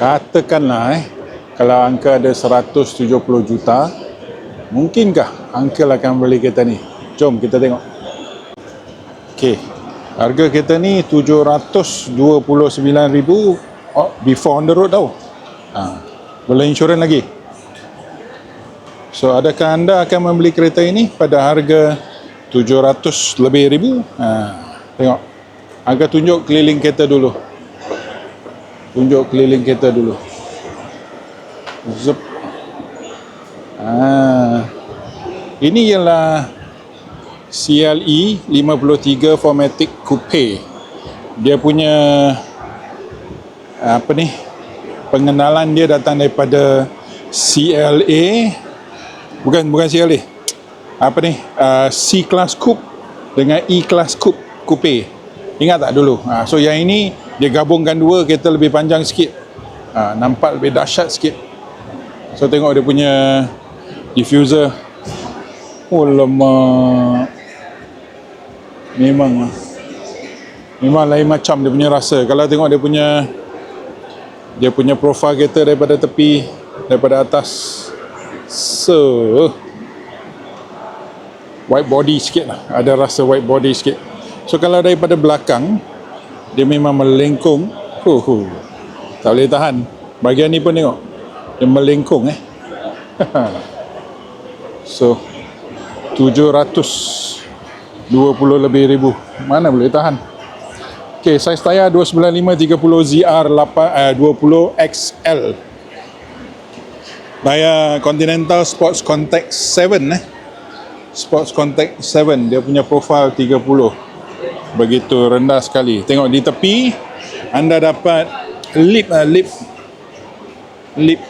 Katakanlah eh, kalau angka ada 170 juta, mungkinkah Uncle akan beli kereta ni? Jom kita tengok. Okey. Harga kereta ni 729,000 oh, before on the road tau. Ha. Boleh insurans lagi. So adakah anda akan membeli kereta ini pada harga 700 lebih ribu? Ha. Tengok. Agak tunjuk keliling kereta dulu. Tunjuk keliling kereta dulu. Zup. Ah. Ini ialah CLE 53 Formatic Coupe. Dia punya apa ni? Pengenalan dia datang daripada CLA bukan bukan CLA. Apa ni? Uh, C class coupe dengan E class coupe coupe. Ingat tak dulu? Ha, so yang ini dia gabungkan dua kereta lebih panjang sikit. Ha, nampak lebih dahsyat sikit. So tengok dia punya diffuser. Oh lemak. Memang lah. Memang lain macam dia punya rasa. Kalau tengok dia punya dia punya profil kereta daripada tepi daripada atas. So white body sikit lah. Ada rasa white body sikit. So kalau daripada belakang dia memang melengkung. Huh, huh. Tak boleh tahan. Bahagian ni pun tengok. Dia melengkung eh. so 720 lebih ribu. Mana boleh tahan? Okay, saiz tayar 295 30 ZR 8, eh, 20 XL. Tayar Continental Sports Contact 7 eh. Sports Contact 7 dia punya profil 30 begitu rendah sekali tengok di tepi anda dapat lip uh, lip lip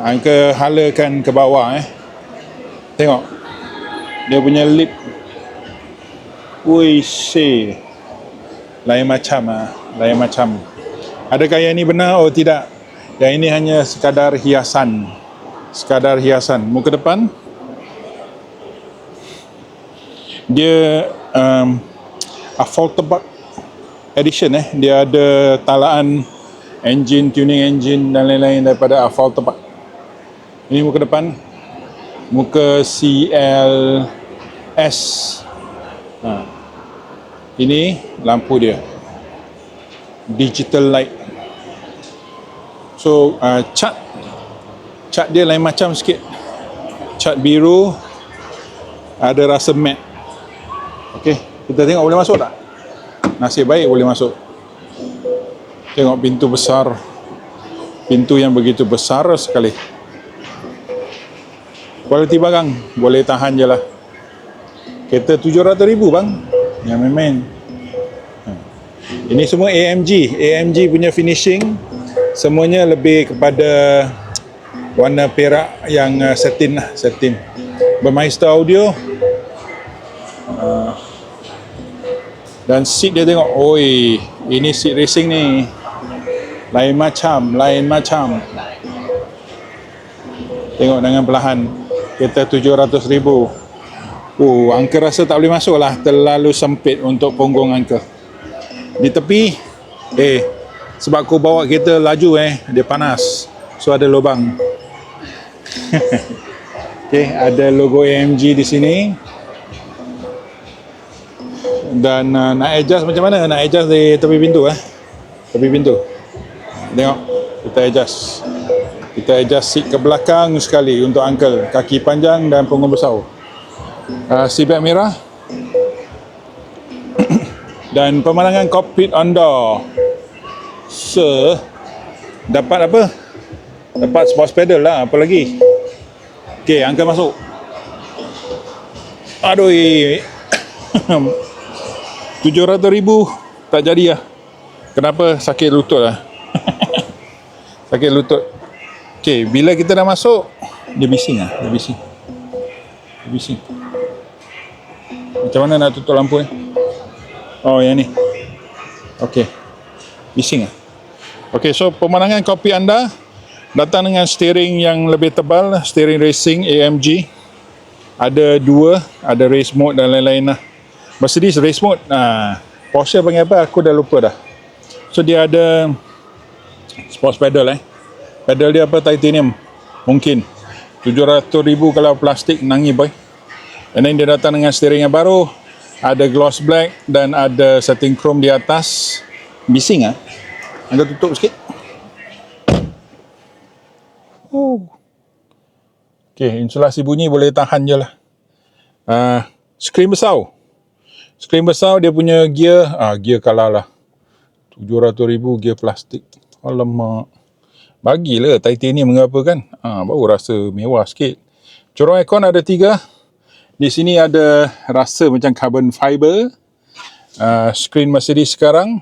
angka halakan ke bawah eh tengok dia punya lip Wih, lain macam ah, lain macam. Adakah yang ini benar? Oh tidak. Yang ini hanya sekadar hiasan. Sekadar hiasan. Muka depan. Dia um, Afaltebak edition eh. Dia ada talaan engine tuning engine dan lain-lain daripada Afaltebak ini muka depan. Muka CLS ha. ini lampu dia. Digital light. So uh, cat cat dia lain macam sikit. Cat biru. Ada rasa matte Okey, kita tengok boleh masuk tak? Nasib baik boleh masuk. Tengok pintu besar. Pintu yang begitu besar sekali. Kualiti barang boleh tahan je lah. Kereta 700 ribu bang. Yang main-main. Ha. Ini semua AMG. AMG punya finishing. Semuanya lebih kepada warna perak yang uh, satin lah. Satin. Bermaistra audio dan seat dia tengok oi ini seat racing ni. Lain macam lain macam. Tengok dengan perlahan kereta 700 ribu. Oh angka rasa tak boleh masuk lah terlalu sempit untuk punggung angka. Di tepi eh sebab aku bawa kereta laju eh dia panas. So ada lubang. Okay, ada logo AMG di sini dan uh, nak adjust macam mana? Nak adjust di tepi pintu eh? Tepi pintu. Tengok. Kita adjust. Kita adjust seat ke belakang sekali untuk uncle. Kaki panjang dan punggung besar. Uh, seat belt merah. Dan pemandangan cockpit anda so dapat apa? Dapat sports pedal lah. Apa lagi? Ok uncle masuk. Aduh 700 ribu tak jadi lah. Kenapa? Sakit lutut lah. Sakit lutut. Ok bila kita dah masuk dia bising lah dia bising. Dia bising. Macam mana nak tutup lampu ni? Oh yang ni. Ok bising lah. Ok so pemandangan kopi anda datang dengan steering yang lebih tebal steering racing AMG ada dua ada race mode dan lain-lain lah Mercedes race mode. Ha, Porsche panggil apa? Aku dah lupa dah. So dia ada sports pedal eh pedal dia apa titanium mungkin 700 ribu kalau plastik nangi boy and then dia datang dengan steering yang baru ada gloss black dan ada setting chrome di atas bising ah angkat tutup sikit oh Okay, insulasi bunyi boleh tahan je lah. Uh, screen besar. Screen besar dia punya gear, ah gear kalah lah. 700 ribu gear plastik. Alamak. Bagilah titanium mengapa kan. Ah, baru rasa mewah sikit. Corong aircon ada tiga. Di sini ada rasa macam carbon fiber. Uh, screen Mercedes sekarang.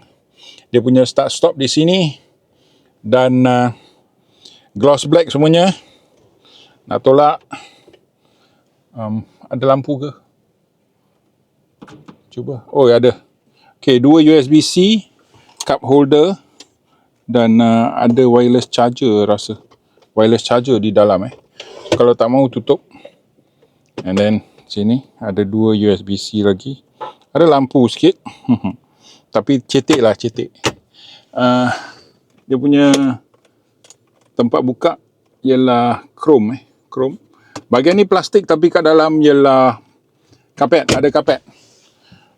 Dia punya start stop di sini. Dan uh, gloss black semuanya nak tolak um, ada lampu ke cuba. Oh ya ada. Ok dua USB-C cup holder dan uh, ada wireless charger rasa. Wireless charger di dalam eh. Kalau tak mau tutup. And then sini ada dua USB-C lagi. Ada lampu sikit. Tapi cetek lah cetek uh, dia punya tempat buka ialah chrome eh. Chrome. Bahagian ni plastik tapi kat dalam ialah kapet, ada kapet.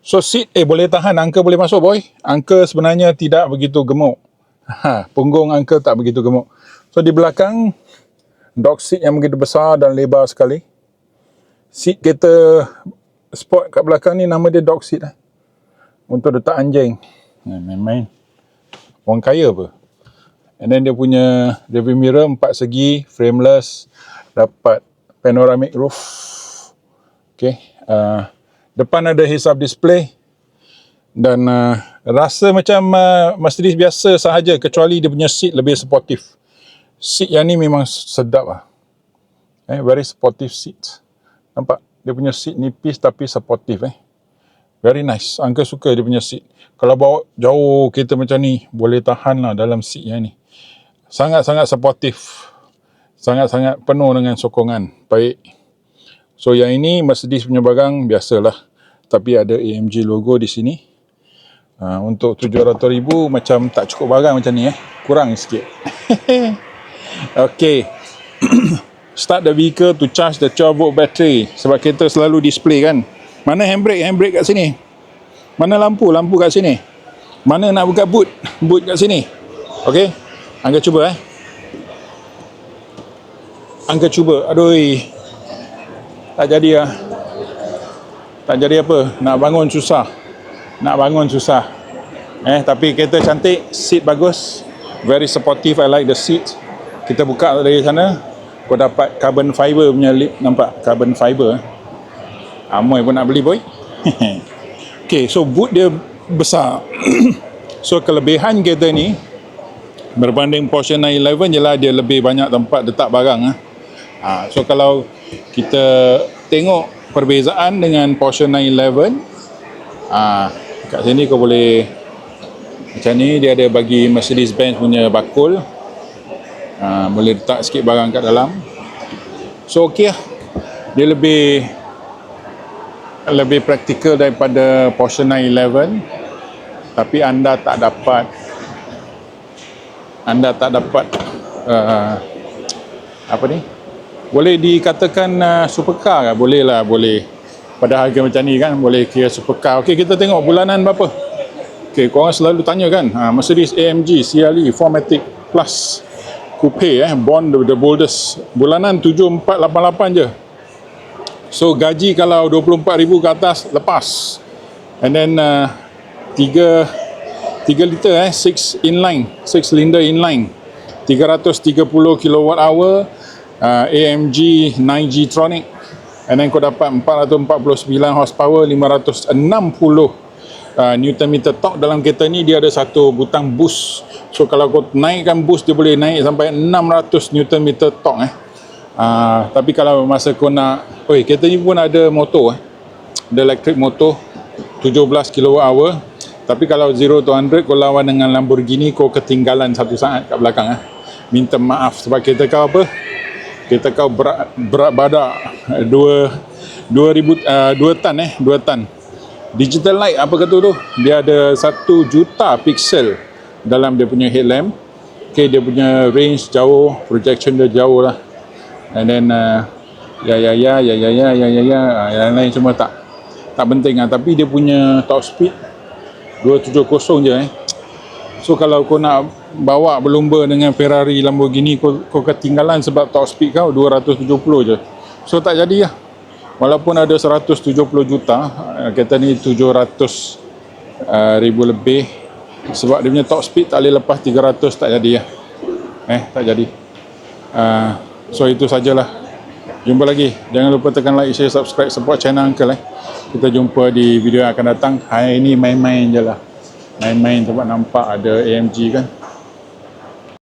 So seat, eh boleh tahan, angka boleh masuk boy. Angka sebenarnya tidak begitu gemuk. Ha, punggung angka tak begitu gemuk. So di belakang, dog seat yang begitu besar dan lebar sekali. Seat kereta sport kat belakang ni nama dia dog seat lah. Untuk letak anjing. Main-main. Orang kaya apa? And then dia punya rearview mirror empat segi, frameless dapat panoramic roof okay uh, depan ada heads up display dan uh, rasa macam uh, Mercedes biasa sahaja kecuali dia punya seat lebih sportif. Seat yang ni memang sedap lah eh, very sportive seat. Nampak? Dia punya seat nipis tapi sportif eh. Very nice. Angka suka dia punya seat. Kalau bawa jauh kereta macam ni boleh tahan lah dalam seat yang ni. Sangat-sangat sportif. Sangat-sangat penuh dengan sokongan. Baik. So yang ini Mercedes punya barang biasalah. Tapi ada AMG logo di sini. Uh, untuk 700,000 macam tak cukup barang macam ni eh. Kurang sikit. okay. Start the vehicle to charge the 12 volt battery. Sebab kereta selalu display kan. Mana handbrake? Handbrake kat sini. Mana lampu? Lampu kat sini. Mana nak buka boot? Boot kat sini. Okay. Angga cuba eh angka cuba aduh tak jadi lah tak jadi apa nak bangun susah. Nak bangun susah. Eh tapi kereta cantik seat bagus. Very supportive I like the seat. Kita buka dari sana kau dapat carbon fiber punya lip nampak? Carbon fiber Amoy pun nak beli boy. Ok so boot dia besar. So kelebihan kereta ni berbanding Porsche 911 jelah dia lebih banyak tempat letak barang. Ha, so kalau kita tengok perbezaan dengan Porsche 911 ha, kat sini kau boleh macam ni dia ada bagi Mercedes-Benz punya bakul. Ha, boleh letak sikit barang kat dalam. So ok lah. Dia lebih lebih praktikal daripada Porsche 911 tapi anda tak dapat anda tak dapat uh, apa ni boleh dikatakan uh, supercar kan? Boleh lah, boleh. Pada harga macam ni kan, boleh kira supercar. Okey, kita tengok bulanan berapa. Okey, korang selalu tanya kan, ha, Mercedes AMG CLE 4MATIC Plus Coupe eh, Bond the, the boldest. Bulanan 7488 je. So, gaji kalau 24,000 ke atas, lepas. And then, uh, 3, 3 liter eh, 6 inline, 6 cylinder inline. 330 kilowatt hour uh, AMG 9G Tronic and then kau dapat 449 horsepower 560 uh, Newton meter torque dalam kereta ni dia ada satu butang boost so kalau kau naikkan boost dia boleh naik sampai 600 Newton meter torque eh. Uh, tapi kalau masa kau nak oi kereta ni pun ada motor eh. ada electric motor 17 kWh tapi kalau 0 to 100 kau lawan dengan Lamborghini kau ketinggalan satu saat kat belakang eh. minta maaf sebab kereta kau apa kita kau berat, berat badak. Dua dua ribu uh, dua tan eh dua tan digital light apa kata tu? Dia ada satu juta pixel dalam dia punya headlamp. Okay dia punya range jauh projection dia jauh lah. And then uh, ya ya ya ya ya ya ya ya ya uh, yang lain semua tak tak penting lah. Tapi dia punya top speed 270 je eh so kalau kau nak bawa berlumba dengan Ferrari Lamborghini kau, kau ketinggalan sebab top speed kau 270 je. So tak jadi lah walaupun ada 170 juta uh, kata ni 700 uh, ribu lebih. Sebab dia punya top speed tak boleh lepas 300 tak jadi lah eh tak jadi. Uh, so itu sajalah. Jumpa lagi. Jangan lupa tekan like share subscribe support channel uncle eh. Kita jumpa di video yang akan datang. Hari ini main-main je lah main-main sebab nampak ada AMG kan